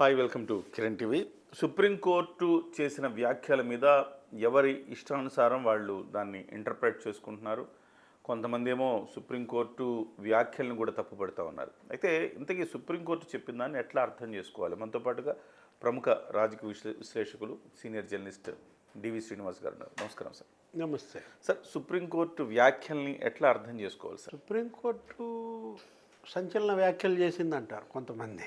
Hi welcome to Kiran TV. Supreme court చేసిన వ్యాఖ్యల మీద ఎవరి ఇష్టానుసారం వాళ్ళు దాన్ని ఇంటర్ప్రెట్ చేసుకుంటున్నారు. కొంతమంది ఏమో సుప్రీంకోర్టు వ్యాఖ్యలను కూడా తప్పుపడుతూ ఉన్నారు. అయితే ఇంతకీ సుప్రీంకోర్టు చెప్పిన దాన్ని ఎట్లా అర్థం చేసుకోవాలి? మనతో పాటుగా ప్రముఖ రాజకీయ విశ్లే- విశ్లేషకులు సీనియర్ జర్నలిస్ట్ డివి శ్రీనివాస్ గారు నమస్కారం సార్. నమస్తే. సార్ సుప్రీంకోర్టు వ్యాఖ్యల్ని ఎట్లా అర్థం చేసుకోవాలి సార్? సుప్రీంకోర్టు సంచలన వ్యాఖ్యలు చేసిందంటారు కొంతమంది.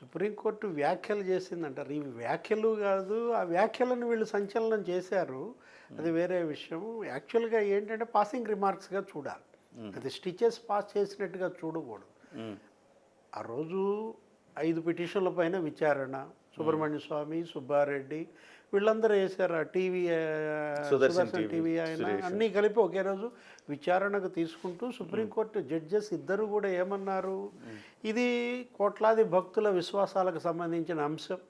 సుప్రీంకోర్టు వ్యాఖ్యలు చేసిందంటారు. ఈ వ్యాఖ్యలు కాదు ఆ వ్యాఖ్యలను వీళ్ళు సంచలనం చేశారు. అది వేరే విషయం. యాక్చువల్గా ఏంటంటే పాసింగ్ రిమార్క్స్గా చూడాలి. అది స్టిచెస్ పాస్ చేసినట్టుగా చూడకూడదు. ఆ రోజు ఐదు పిటిషన్ల పైన విచారణ. సుబ్రహ్మణ్య స్వామి సుబ్బారెడ్డి వీళ్ళందరూ వేశారు ఆ టీవీ సుదర్శన్ టీవీ ఆయన. అన్నీ కలిపి ఒకే రోజు విచారణకు తీసుకుంటూ సుప్రీంకోర్టు జడ్జెస్ ఇద్దరు కూడా ఏమన్నారు? ఇది కోట్లాది భక్తుల విశ్వాసాలకు సంబంధించిన అంశం.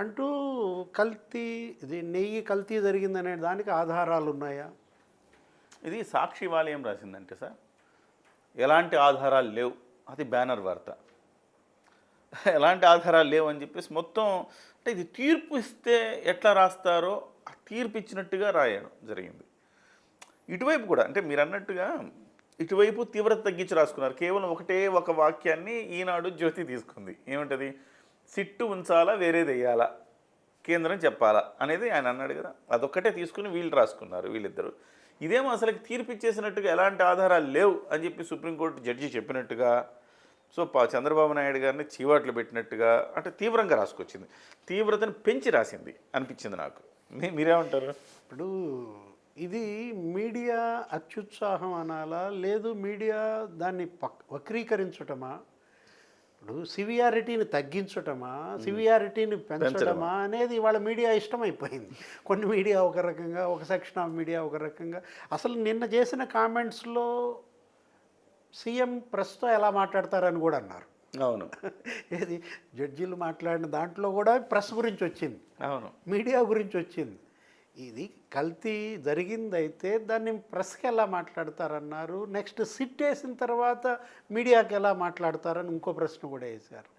అంటూ కల్తీ ఇది నెయ్యి కల్తీ జరిగిందనే దానికి ఆధారాలు ఉన్నాయా? ఇది సాక్షి వాళ్ళు ఏం రాసిందంటే సార్ ఎలాంటి ఆధారాలు లేవు. అది బ్యానర్ వార్త. ఎలాంటి ఆధారాలు లేవు అని చెప్పేసి మొత్తం అంటే ఇది తీర్పు ఇస్తే ఎట్లా రాస్తారో ఆ తీర్పు ఇచ్చినట్టుగా రాయడం జరిగింది. ఇటువైపు కూడా అంటే మీరు అన్నట్టుగా ఇటువైపు తీవ్రత తగ్గించి రాసుకున్నారు. కేవలం ఒకటే ఒక వాక్యాన్ని ఈనాడు జ్యోతి తీసుకుంది. ఏమిటది? సిట్టు ఉంచాలా వేరేది వేయాలా కేంద్రం చెప్పాలా? అనేది ఆయన అన్నాడు కదా. అదొక్కటే తీసుకుని వీళ్ళు రాసుకున్నారు వీళ్ళిద్దరు. ఇదేమో అసలు తీర్పు ఇచ్చేసినట్టుగా ఎలాంటి ఆధారాలు లేవు అని చెప్పి సుప్రీంకోర్టు జడ్జి చెప్పినట్టుగా సో పా చంద్రబాబు నాయుడు గారిని చీవాట్లు పెట్టినట్టుగా అంటే తీవ్రంగా రాసుకొచ్చింది. తీవ్రతను పెంచి రాసింది అనిపించింది నాకు. మీరేమంటారు? ఇప్పుడు ఇది మీడియా అత్యుత్సాహం అనాలా లేదు మీడియా దాన్ని పక్ వక్రీకరించటమా? ఇప్పుడు సివియారిటీని తగ్గించటమా? సివియారిటీని పెంచడమా అనేది వాళ్ళ మీడియా ఇష్టమైపోయింది. కొన్ని మీడియా ఒక రకంగా ఒక సెక్షన్ ఆఫ్ మీడియా ఒక రకంగా. అసలు నిన్న చేసిన కామెంట్స్లో సీఎం ప్రెస్తో ఎలా మాట్లాడతారని కూడా అన్నారు. అవును. ఏది? జడ్జీలు మాట్లాడిన దాంట్లో కూడా ప్రెస్ గురించి వచ్చింది. అవును. మీడియా గురించి వచ్చింది. ఇది కల్తీ జరిగిందైతే దాన్ని ప్రెస్కి ఎలా మాట్లాడతారన్నారు. నెక్స్ట్ సిట్ వేసిన తర్వాత మీడియాకి ఎలా మాట్లాడతారని ఇంకో ప్రశ్న కూడా వేశారు.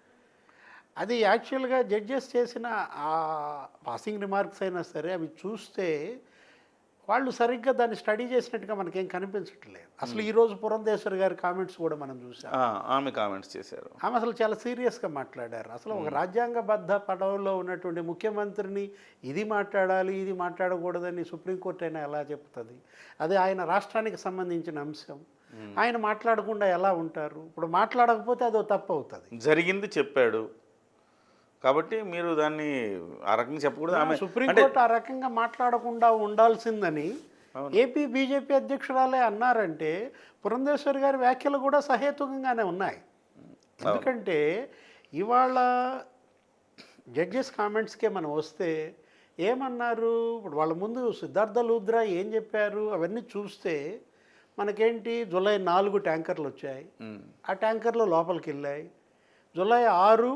అది యాక్చువల్గా జడ్జెస్ చేసిన ఆ పాసింగ్ రిమార్క్స్ అయినా సరే అవి చూస్తే వాళ్ళు సరిగ్గా దాన్ని స్టడీ చేసినట్టుగా మనకేం కనిపించట్లేదు. అసలు ఈరోజు పురంధేశ్వర్ గారి కామెంట్స్ కూడా మనం చూసాం ఆమె కామెంట్స్ చేశారు. ఆమె అసలు చాలా సీరియస్గా మాట్లాడారు. అసలు ఒక రాజ్యాంగబద్ధ పదవిలో ఉన్నటువంటి ముఖ్యమంత్రిని ఇది మాట్లాడాలి ఇది మాట్లాడకూడదని సుప్రీంకోర్టు అయినా ఎలా చెప్తుంది? అది ఆయన రాష్ట్రానికి సంబంధించిన అంశం. ఆయన మాట్లాడకుండా ఎలా ఉంటారు? ఇప్పుడు మాట్లాడకపోతే అదో తప్పు అవుతుంది. జరిగింది చెప్పాడు. కాబట్టి మీరు దాన్ని ఆ రకంగా చెప్పకూడదు. ఆమె సుప్రీంకోర్టు ఆ రకంగా మాట్లాడకుండా ఉండాల్సిందని ఏపీ బీజేపీ అధ్యక్షురాలే అన్నారంటే పురంధేశ్వరి గారి వ్యాఖ్యలు కూడా సహేతుకంగానే ఉన్నాయి. ఎందుకంటే ఇవాళ జడ్జెస్ కామెంట్స్కే మనం వస్తే ఏమన్నారు? ఇప్పుడు వాళ్ళ ముందు సిద్ధార్థ లూద్రా ఏం చెప్పారు? అవన్నీ చూస్తే మనకేంటి? జూలై నాలుగు ట్యాంకర్లు వచ్చాయి ఆ ట్యాంకర్లు లోపలికి వెళ్ళాయి జూలై ఆరు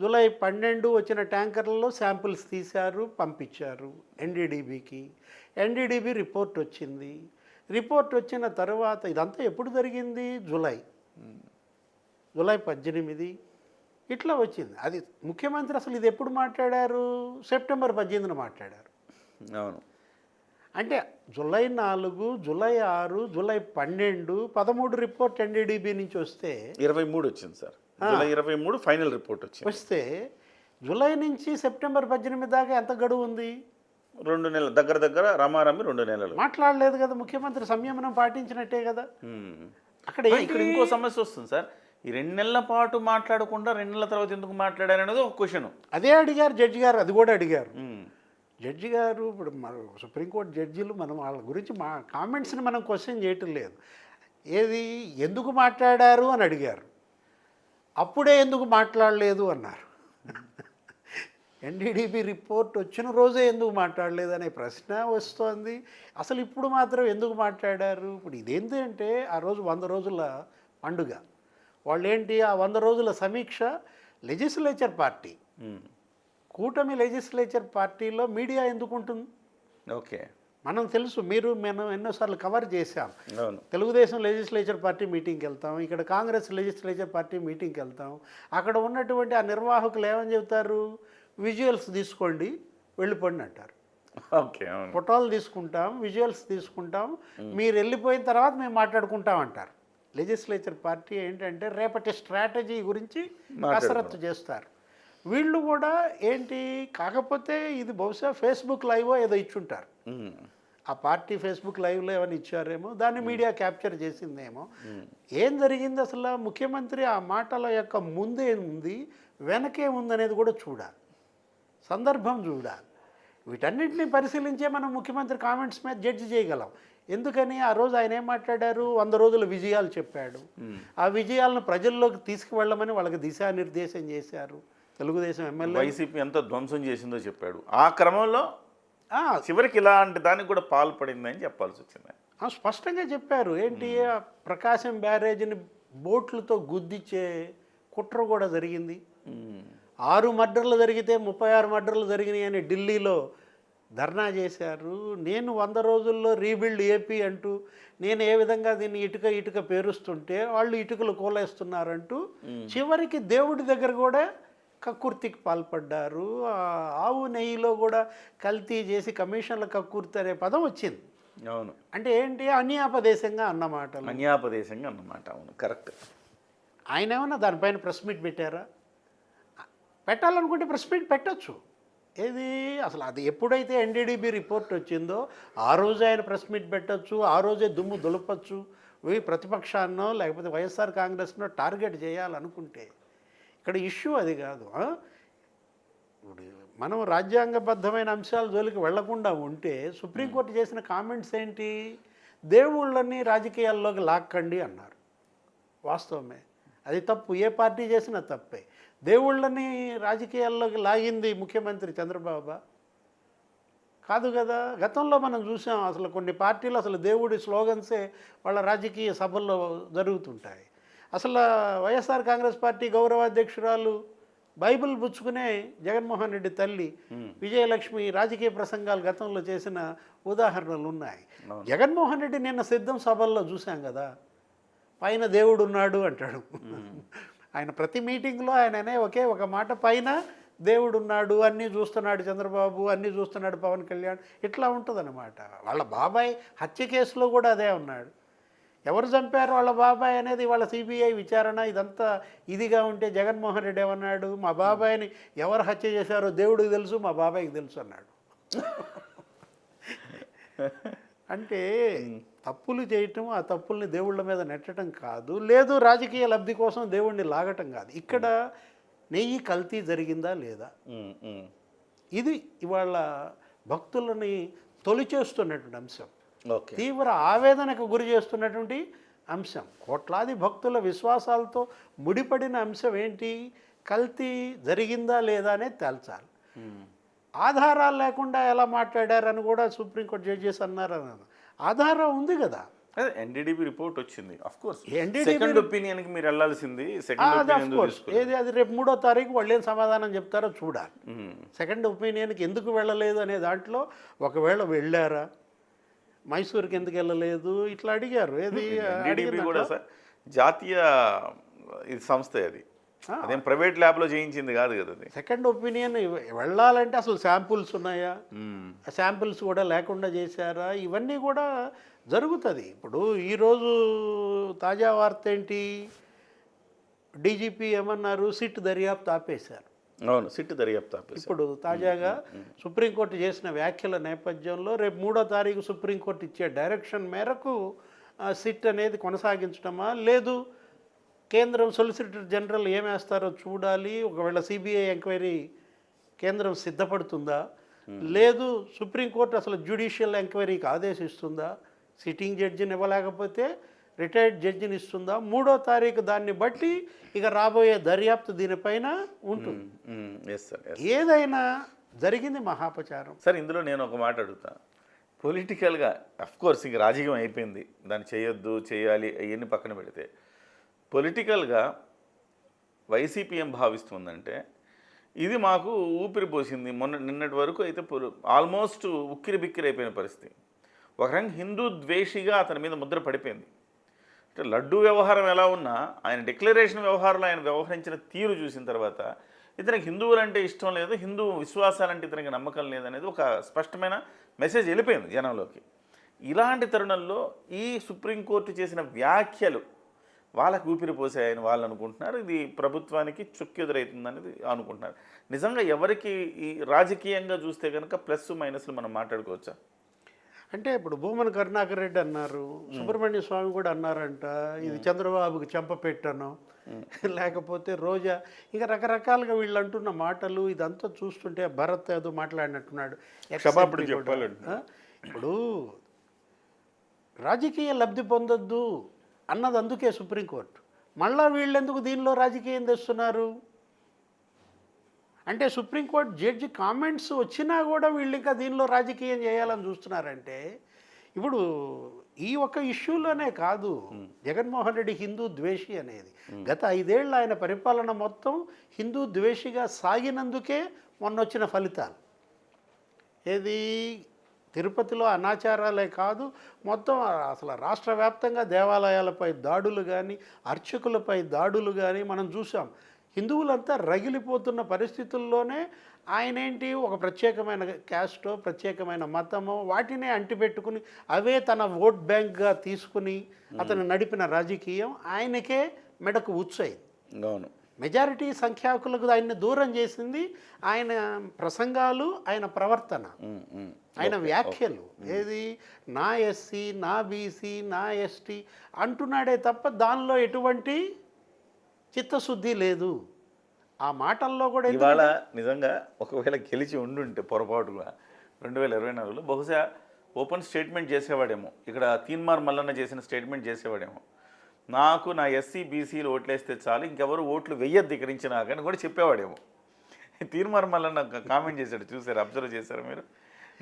జూలై పన్నెండు వచ్చిన ట్యాంకర్లలో శాంపిల్స్ తీశారు పంపించారు ఎన్డీడీబీకి ఎన్డీడీబీ రిపోర్ట్ వచ్చింది. రిపోర్ట్ వచ్చిన తర్వాత ఇదంతా ఎప్పుడు జరిగింది? జూలై. జూలై పద్దెనిమిది. ఇట్లా వచ్చింది. అది ముఖ్యమంత్రి అసలు ఇది ఎప్పుడు మాట్లాడారు? సెప్టెంబర్ పద్దెనిమిదిన మాట్లాడారు. అవును. అంటే జూలై నాలుగు జూలై ఆరు జూలై పన్నెండు పదమూడు రిపోర్ట్ ఎన్డీడీబీ నుంచి వస్తే ఇరవై మూడు వచ్చింది సార్. జూలై ఇరవై మూడు ఫైనల్ రిపోర్ట్ వచ్చింది. వస్తే జూలై నుంచి సెప్టెంబర్ పద్దెనిమిది దాకా ఎంత గడువు ఉంది? రెండు నెలలు దగ్గర దగ్గర రమారమి రెండు నెలలు. మాట్లాడలేదు కదా ముఖ్యమంత్రి సంయమనం పాటించినట్టే కదా. అక్కడ? ఇక్కడ ఇంకో సమస్య వస్తుంది సార్. ఈ రెండు నెలల పాటు మాట్లాడకుండా రెండు నెలల తర్వాత ఎందుకు మాట్లాడారు అనేది ఒక క్వశ్చన్. అదే అడిగారు జడ్జి గారు అది కూడా అడిగారు. జడ్జి గారు ఇప్పుడు మన సుప్రీంకోర్టు జడ్జీలు మనం వాళ్ళ గురించి మా కామెంట్స్ని మనం క్వశ్చన్ చేయటం లేదు. ఏది ఎందుకు మాట్లాడారు అని అడిగారు. అప్పుడే ఎందుకు మాట్లాడలేదు అన్నారు. ఎన్డీడీబీ రిపోర్ట్ వచ్చిన రోజే ఎందుకు మాట్లాడలేదు అనే ప్రశ్న వస్తోంది. అసలు ఇప్పుడు మాత్రం ఎందుకు మాట్లాడారు? ఇప్పుడు ఇదేంటి అంటే ఆ రోజు వంద రోజుల పండుగ. వాళ్ళు ఏంటి ఆ వంద రోజుల సమీక్ష లెజిస్లేచర్ పార్టీ. కూటమి లెజిస్లేచర్ పార్టీలో మీడియా ఎందుకు ఉంటుంది? ఓకే. మనం తెలుసు మీరు మనం ఎన్నోసార్లు కవర్ చేశాం. తెలుగుదేశం లెజిస్లేచర్ పార్టీ మీటింగ్కి వెళ్తాం ఇక్కడ కాంగ్రెస్ లెజిస్లేచర్ పార్టీ మీటింగ్కి వెళ్తాం అక్కడ ఉన్నటువంటి ఆ నిర్వాహకులు ఏమని చెబుతారు? విజువల్స్ తీసుకోండి వెళ్ళిపోండి అంటారు. ఓకే ఫోటోలు తీసుకుంటాం విజువల్స్ తీసుకుంటాం. మీరు వెళ్ళిపోయిన తర్వాత మేము మాట్లాడుకుంటాం అంటారు. లెజిస్లేచర్ పార్టీ ఏంటంటే రేపటి స్ట్రాటజీ గురించి కసరత్తు చేస్తారు. వీళ్ళు కూడా ఏంటి? కాకపోతే ఇది బహుశా ఫేస్బుక్ లైవ్ ఏదో ఇచ్చుంటారు. ఆ పార్టీ ఫేస్బుక్ లైవ్లో ఏమైనా ఇచ్చారేమో దాన్ని మీడియా క్యాప్చర్ చేసిందేమో. ఏం జరిగింది అసలు? ముఖ్యమంత్రి ఆ మాటల యొక్క ముందేముంది వెనకేముంది అనేది కూడా చూడాలి. సందర్భం చూడాలి. వీటన్నిటిని పరిశీలించే మనం ముఖ్యమంత్రి కామెంట్స్ మీద జడ్జి చేయగలం. ఎందుకని? ఆ రోజు ఆయన ఏం మాట్లాడారు? వంద రోజుల విజయాలు చెప్పాడు. ఆ విజయాలను ప్రజల్లోకి తీసుకువెళ్ళమని వాళ్ళకి దిశానిర్దేశం చేశారు. తెలుగుదేశం ఎమ్మెల్యే వైసీపీ ఎంత ధ్వంసం చేసిందో చెప్పాడు. ఆ క్రమంలో చివరికి ఇలాంటి దానికి కూడా పాల్పడిందని చెప్పాల్సి వచ్చింది. స్పష్టంగా చెప్పారు. ఏంటి ప్రకాశం బ్యారేజ్ని బోట్లతో గుద్దిచ్చే కుట్ర కూడా జరిగింది. ఆరు మర్డర్లు జరిగితే ముప్పై ఆరు మర్డర్లు జరిగినాయి అని ఢిల్లీలో ధర్నా చేశారు. నేను వంద రోజుల్లో రీబిల్డ్ ఏపీ అంటూ నేను ఏ విధంగా దీన్ని ఇటుక ఇటుక పేరుస్తుంటే వాళ్ళు ఇటుకలు కోలేస్తున్నారంటూ చివరికి దేవుడి దగ్గర కూడా కక్కుర్తికి పాల్పడ్డారు. ఆవు నెయ్యిలో కూడా కల్తీ చేసి కమిషన్ల కక్కుర్తి అనే పదం వచ్చింది. అవును. అంటే ఏంటి? అన్యాపదేశంగా అన్నమాటలు అన్యాపదేశంగా అన్నమాట అవును. కరెక్ట్. ఆయన ఏమన్నా దానిపైన ప్రెస్ మీట్ పెట్టారా? పెట్టాలనుకుంటే ప్రెస్ మీట్ పెట్టచ్చు. ఏది? అసలు అది ఎప్పుడైతే ఎన్డీడీబీ రిపోర్ట్ వచ్చిందో ఆ రోజు ఆయన ప్రెస్ మీట్ పెట్టచ్చు ఆ రోజే దుమ్ము దులపచ్చు. ప్రతిపక్షాన్నో లేకపోతే వైఎస్ఆర్ కాంగ్రెస్నో టార్గెట్ చేయాలనుకుంటే ఇక్కడ ఇష్యూ అది కాదు? ఇప్పుడు మనం రాజ్యాంగబద్ధమైన అంశాల జోలికి వెళ్ళకుండా ఉంటే సుప్రీంకోర్టు చేసిన కామెంట్స్ ఏంటి? దేవుళ్ళని రాజకీయాల్లోకి లాక్కండి అన్నారు. వాస్తవమే. అది తప్పు. ఏ పార్టీ చేసినా తప్పే. దేవుళ్ళని రాజకీయాల్లోకి లాగింది ముఖ్యమంత్రి చంద్రబాబు. కాదు కదా. గతంలో మనం చూసాం అసలు కొన్ని పార్టీలు అసలు దేవుడి స్లోగన్సే వాళ్ళ రాజకీయ సభల్లో జరుగుతుంటాయి. అసలు వైఎస్ఆర్ కాంగ్రెస్ పార్టీ గౌరవాధ్యక్షురాలు బైబిల్ పుచ్చుకునే జగన్మోహన్ రెడ్డి తల్లి విజయలక్ష్మి రాజకీయ ప్రసంగాలు గతంలో చేసిన ఉదాహరణలు ఉన్నాయి. జగన్మోహన్ రెడ్డి నిన్న సిద్ధం సభల్లో చూసాం కదా. పైన దేవుడు ఉన్నాడు అంటాడు. ఆయన ప్రతి మీటింగ్లో ఆయన అనే ఒకే ఒక మాట పైన దేవుడు ఉన్నాడు అన్నీ చూస్తున్నాడు చంద్రబాబు అన్నీ చూస్తున్నాడు పవన్ కళ్యాణ్. ఇట్లా ఉంటుందన్నమాట. వాళ్ళ బాబాయ్ హత్య కేసులో కూడా అదే ఉన్నాడు. ఎవరు చంపారు వాళ్ళ బాబాయ్ అనేది వాళ్ళ సిబిఐ విచారణ? ఇదంతా ఇదిగా ఉంటే జగన్మోహన్ రెడ్డి ఏమన్నాడు? మా బాబాయ్ని ఎవరు హత్య చేశారో దేవుడికి తెలుసు మా బాబాయ్కి తెలుసు అన్నాడు. అంటే తప్పులు చేయటం ఆ తప్పుల్ని దేవుళ్ళ మీద నెట్టడం కాదు. లేదు రాజకీయ లబ్ధి కోసం దేవుణ్ణి లాగటం కాదు. ఇక్కడ నెయ్యి కల్తీ జరిగిందా లేదా. ఇది ఇవాళ భక్తులని తొలిచేస్తున్నటువంటి అంశం. తీవ్ర ఆవేదనకు గురి చేస్తున్నటువంటి అంశం. కోట్లాది భక్తుల విశ్వాసాలతో ముడిపడిన అంశం ఏంటి? కల్తీ జరిగిందా లేదా అనేది తేల్చాలి. ఆధారాలు లేకుండా ఎలా మాట్లాడారని కూడా సుప్రీంకోర్టు జడ్జెస్ అన్నారు ఆధారం ఉంది కదా. అదే ఎన్డీడీబీ రిపోర్ట్ వచ్చింది కోర్స్ NDDB సెకండ్ ఒపీనియన్కి మీరు వెళ్ళాల్సింది సెకండ్ ఆఫ్ ఏది అది రేపు మూడో తారీఖు వాళ్ళు ఏం సమాధానం చెప్తారో చూడాలి. సెకండ్ ఒపీనియన్కి ఎందుకు వెళ్ళలేదు అనే దాంట్లో ఒకవేళ వెళ్ళారా? మైసూర్కి ఎందుకు వెళ్ళలేదు? ఇట్లా అడిగారు. ఏది అడిగిన కూడా సార్ జాతీయ ఇది సంస్థ అది. అదేం ప్రైవేట్ ల్యాబ్లో చేయించింది కాదు కదా సెకండ్ ఒపీనియన్ వెళ్ళాలంటే అసలు శాంపుల్స్ ఉన్నాయా. ఆ శాంపిల్స్ కూడా లేకుండా చేశారా? ఇవన్నీ కూడా జరుగుతుంది. ఇప్పుడు ఈరోజు తాజా వార్త ఏంటి? డీజీపీ ఏమన్నారు? సిట్ దర్యాప్తు ఆపేశారు. అవును సిట్ దర్యాప్తు ఇప్పుడు తాజాగా సుప్రీంకోర్టు చేసిన వ్యాఖ్యల నేపథ్యంలో రేపు మూడో తారీఖు సుప్రీంకోర్టు ఇచ్చే డైరెక్షన్ మేరకు ఆ, సిట్ అనేది కొనసాగించడమా లేదు కేంద్రం సొలిసిటర్ జనరల్ ఏమేస్తారో చూడాలి. ఒకవేళ సిబిఐ ఎంక్వైరీ కేంద్రం సిద్ధపడుతుందా? లేదు సుప్రీంకోర్టు అసలు జ్యుడిషియల్ ఎంక్వైరీకి ఆదేశిస్తుందా? సిట్టింగ్ జడ్జిని ఇవ్వలేకపోతే రిటైర్డ్ జడ్జిని ఇస్తుందా? మూడో తారీఖు దాన్ని బట్టి ఇక రాబోయే దర్యాప్తు దీనిపైన ఉంటుంది. ఎస్ సార్ ఎస్ ఏదైనా జరిగింది మహాపచారం. సార్ ఇందులో నేను ఒక మాట అడుగుతా. పొలిటికల్గా అఫ్ కోర్స్ ఇంక రాజకీయం అయిపోయింది. దాన్ని చేయొద్దు చేయాలి అవన్నీ పక్కన పెడితే. పొలిటికల్గా వైసీపీ ఏం భావిస్తుందంటే ఇది మాకు ఊపిరి పోసింది. మొన్న నిన్నటి వరకు అయితే ఆల్మోస్ట్ ఉక్కిరి బిక్కిరి అయిపోయిన పరిస్థితి. ఒక రంగ హిందూ ద్వేషిగా అతని మీద ముద్ర పడిపోయింది. అంటే లడ్డు వ్యవహారం ఎలా ఉన్నా ఆయన డిక్లరేషన్ వ్యవహారంలో ఆయన వ్యవహరించిన తీరు చూసిన తర్వాత ఇతనికి హిందువులంటే ఇష్టం లేదు హిందూ విశ్వాసాలంటే ఇతనికి నమ్మకం లేదనేది ఒక స్పష్టమైన మెసేజ్ వెళ్ళిపోయింది జనంలోకి. ఇలాంటి తరుణంలో ఈ సుప్రీంకోర్టు చేసిన వ్యాఖ్యలు వాళ్ళకు ఊపిరిపోసాయని వాళ్ళు అనుకుంటున్నారు. ఇది ప్రభుత్వానికి చుక్కెదురవుతుందనేది అనుకుంటున్నారు. నిజంగా ఎవరికి ఈ రాజకీయంగా చూస్తే కనుక ప్లస్ మైనస్లు మనం మాట్లాడుకోవచ్చా? అంటే ఇప్పుడు భూమన కరుణాకర్ రెడ్డి అన్నారు సుబ్రహ్మణ్య స్వామి కూడా అన్నారంట ఇది చంద్రబాబుకి చెంప పెట్టను. లేకపోతే రోజా ఇంకా రకరకాలుగా వీళ్ళు అంటున్న మాటలు ఇదంతా చూస్తుంటే భరత్ ఏదో మాట్లాడినట్టున్నాడు? ఇప్పుడు రాజకీయ లబ్ధి పొందొద్దు అన్నది అందుకే సుప్రీంకోర్టు. మళ్ళా వీళ్ళు ఎందుకు దీనిలో రాజకీయం తెస్తున్నారు? అంటే సుప్రీంకోర్టు జడ్జి కామెంట్స్ వచ్చినా కూడా వీళ్ళు ఇంకా దీనిలో రాజకీయం చేయాలని చూస్తున్నారంటే ఇప్పుడు ఈ ఒక్క ఇష్యూలోనే కాదు జగన్మోహన్ రెడ్డి హిందూ ద్వేషి అనేది. గత ఐదేళ్ళు ఆయన పరిపాలన మొత్తం హిందూ ద్వేషిగా సాగినందుకే మొన్న వచ్చిన ఫలితాలు. ఏది? తిరుపతిలో అనాచారాలే కాదు మొత్తం అసలు రాష్ట్ర వ్యాప్తంగా దేవాలయాలపై దాడులు కానీ అర్చకులపై దాడులు కానీ మనం చూసాం. హిందువులంతా రగిలిపోతున్న పరిస్థితుల్లోనే ఆయన ఏంటి ఒక ప్రత్యేకమైన క్యాస్టో ప్రత్యేకమైన మతమో వాటినే అంటిపెట్టుకుని అవే తన ఓట్ బ్యాంక్గా తీసుకుని అతను నడిపిన రాజకీయం ఆయనకే మెడకు ఉచ్చయింది అవును. మెజారిటీ సంఖ్యాకులకు ఆయన్ని దూరం చేసింది ఆయన ప్రసంగాలు ఆయన ప్రవర్తన. ఆయన వ్యాఖ్యలు. ఏది? నా ఎస్సీ నా బీసీ నా ఎస్టీ అంటున్నాడే తప్ప దానిలో ఎటువంటి చిత్తశుద్ధి లేదు. ఆ మాటల్లో కూడా ఇవాళ నిజంగా ఒకవేళ గెలిచి ఉండుంటే పొరపాటుగా రెండు వేల ఇరవై నాలుగులో బహుశా ఓపెన్ స్టేట్మెంట్ చేసేవాడేమో. ఇక్కడ తీన్మార్ మల్లన్న చేసిన స్టేట్మెంట్ చేసేవాడేమో. నాకు నా ఎస్సీ బీసీలు ఓట్లేస్తే చాలు ఇంకెవరు ఓట్లు వెయ్యద్ది ఇక్కడి నుంచి నాకని కూడా చెప్పేవాడేమో. తీన్మార్ మల్లన్న కామెంట్ చేశాడు చూసారు? అబ్జర్వ్ చేశారు మీరు?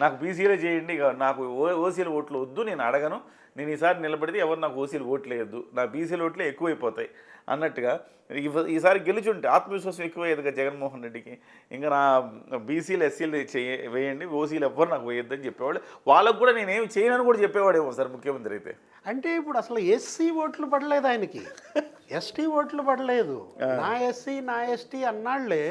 నాకు బీసీలే చేయండి నాకు ఓ ఓసీల ఓట్లు వద్దు నేను అడగను. నేను ఈసారి నిలబడితే ఎవరు నాకు ఓసీలు ఓట్లు వేయద్దు నా బీసీల ఓట్లే ఎక్కువైపోతాయి. అన్నట్టుగా ఈసారి గెలుచుంటే ఆత్మవిశ్వాసం ఎక్కువయ్యేది కదా జగన్మోహన్ రెడ్డికి. ఇంకా నా బీసీలు ఎస్సీలు చేయ వేయండి ఓసీలు ఎవ్వరు నాకు వేయొద్దని చెప్పేవాడు వాళ్ళకు కూడా నేనేమి చేయనని కూడా చెప్పేవాడేమో సార్ ముఖ్యమంత్రి అయితే. అంటే ఇప్పుడు అసలు ఎస్సీ ఓట్లు పడలేదు ఆయనకి. ఎస్టీ ఓట్లు పడలేదు. నా ఎస్సీ నా ఎస్టీ అన్నాళ్ళే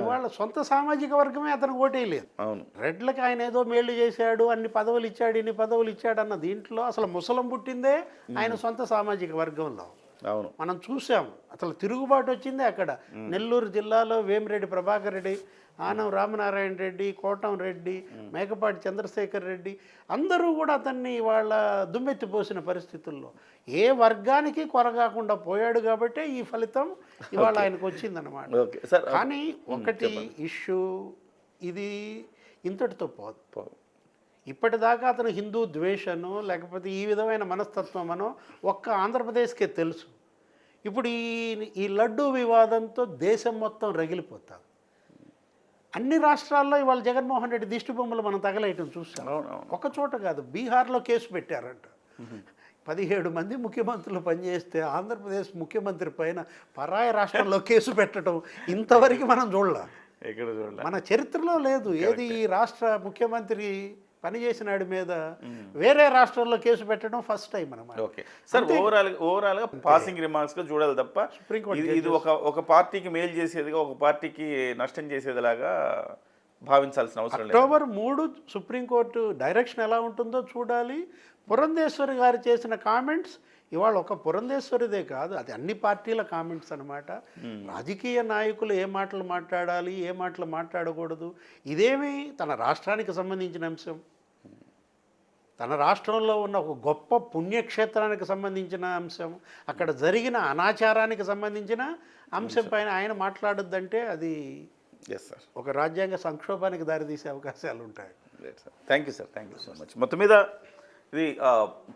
ఇవాళ సొంత సామాజిక వర్గమే అతను ఓటేయలేదు. అవును. రెడ్లకి ఆయన ఏదో మేలు చేశాడు అన్ని పదవులు ఇచ్చాడు ఇన్ని పదవులు ఇచ్చాడు అన్న దీంట్లో అసలు ముసలం పుట్టిందే ఆయన సొంత సామాజిక వర్గంలో. అవును. మనం చూసాం అసలు తిరుగుబాటు వచ్చిందే అక్కడ. నెల్లూరు జిల్లాలో వేమిరెడ్డి ప్రభాకర్ రెడ్డి ఆనం రామనారాయణ రెడ్డి కోటం రెడ్డి మేకపాటి చంద్రశేఖర్ రెడ్డి అందరూ కూడా అతన్ని వాళ్ళ దుమ్మెత్తిపోసిన పరిస్థితుల్లో. ఏ వర్గానికి కొరగాకుండా పోయాడు కాబట్టే ఈ ఫలితం ఇవాళ ఆయనకు వచ్చిందనమాట ఓకే. సార్ కానీ ఒకటి ఇష్యూ ఇది ఇంతటితో పోదు. పో- ఇప్పటిదాకా అతను హిందూ ద్వేషను లేకపోతే ఈ విధమైన మనస్తత్వమనో ఒక్క ఆంధ్రప్రదేశ్కే తెలుసు. ఇప్పుడు ఈ ఈ లడ్డూ వివాదంతో దేశం మొత్తం రగిలిపోతాం. అన్ని రాష్ట్రాల్లో ఇవాళ జగన్మోహన్ రెడ్డి దిష్టి బొమ్మలు మనం తగలేయటం చూసాం. అవును అవును ఒక చోట కాదు బీహార్లో కేసు పెట్టారంట. పదిహేడు మంది ముఖ్యమంత్రులు పనిచేస్తే ఆంధ్రప్రదేశ్ ముఖ్యమంత్రి పైన పరాయ రాష్ట్రంలో కేసు పెట్టడం ఇంతవరకు మనం చూడాలి. మన చరిత్రలో లేదు. ఏది ఈ రాష్ట్ర ముఖ్యమంత్రి పనిచేసినాడి మీద వేరే రాష్ట్రంలో కేసు పెట్టడం ఫస్ట్ టైం అనమాట ఓకే. సార్ ఓవరాల్ ఓవరాల్గా పాసింగ్ రిమార్క్స్గా చూడాలి తప్ప సుప్రీంకోర్టు ఇది ఒక ఒక పార్టీకి మేలు చేసేదిగా ఒక పార్టీకి నష్టం చేసేదిలాగా భావించాల్సిన అవసరం అక్టోబర్ మూడు సుప్రీంకోర్టు డైరెక్షన్ ఎలా ఉంటుందో చూడాలి. పురంధేశ్వరి గారు చేసిన కామెంట్స్ ఇవాళ ఒక పురంధేశ్వరిదే కాదు అది అన్ని పార్టీల కామెంట్స్ అనమాట రాజకీయ నాయకులు ఏ మాటలు మాట్లాడాలి ఏ మాటలు మాట్లాడకూడదు ఇదేమి తన రాష్ట్రానికి సంబంధించిన అంశం. తన రాష్ట్రంలో ఉన్న ఒక గొప్ప పుణ్యక్షేత్రానికి సంబంధించిన అంశం అక్కడ జరిగిన అనాచారానికి సంబంధించిన అంశం పైన ఆయన మాట్లాడొద్దంటే అది ఎస్ సార్ ఒక రాజ్యాంగ సంక్షోభానికి దారితీసే అవకాశాలు ఉంటాయి thank you sir thank you so much మొత్తం మీద ఇది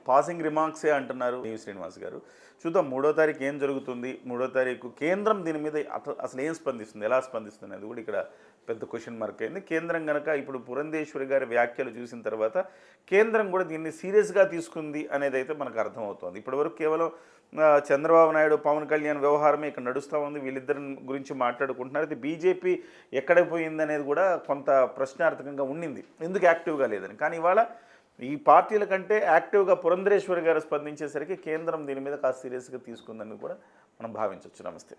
పాసింగ్ రిమార్క్సే అంటున్నారు వి శ్రీనివాస్ గారు. చూద్దాం మూడో తారీఖు ఏం జరుగుతుంది? మూడో తారీఖు కేంద్రం దీని మీద అసలు ఏం స్పందిస్తుంది? ఎలా స్పందిస్తుంది అనేది కూడా ఇక్కడ పెద్ద క్వశ్చన్ మార్క్ అయింది. కేంద్రం కనుక ఇప్పుడు పురంధేశ్వరి గారి వ్యాఖ్యలు చూసిన తర్వాత కేంద్రం కూడా దీన్ని సీరియస్గా తీసుకుంది అనేది అయితే మనకు అర్థమవుతోంది. ఇప్పటివరకు కేవలం చంద్రబాబు నాయుడు పవన్ కళ్యాణ్ వ్యవహారమే ఇక్కడ నడుస్తూ ఉంది. వీళ్ళిద్దరి గురించి మాట్లాడుకుంటున్నారు. అయితే బీజేపీ ఎక్కడ పోయింది అనేది కూడా కొంత ప్రశ్నార్థకంగా ఉండింది ఎందుకు యాక్టివ్గా లేదని. కానీ ఇవాళ ఈ పార్టీల కంటే యాక్టివ్గా పురంధరేశ్వరి గారు స్పందించేసరికి కేంద్రం దీని మీద కాస్త సీరియస్గా తీసుకుందని కూడా మనం భావించవచ్చు నమస్తే.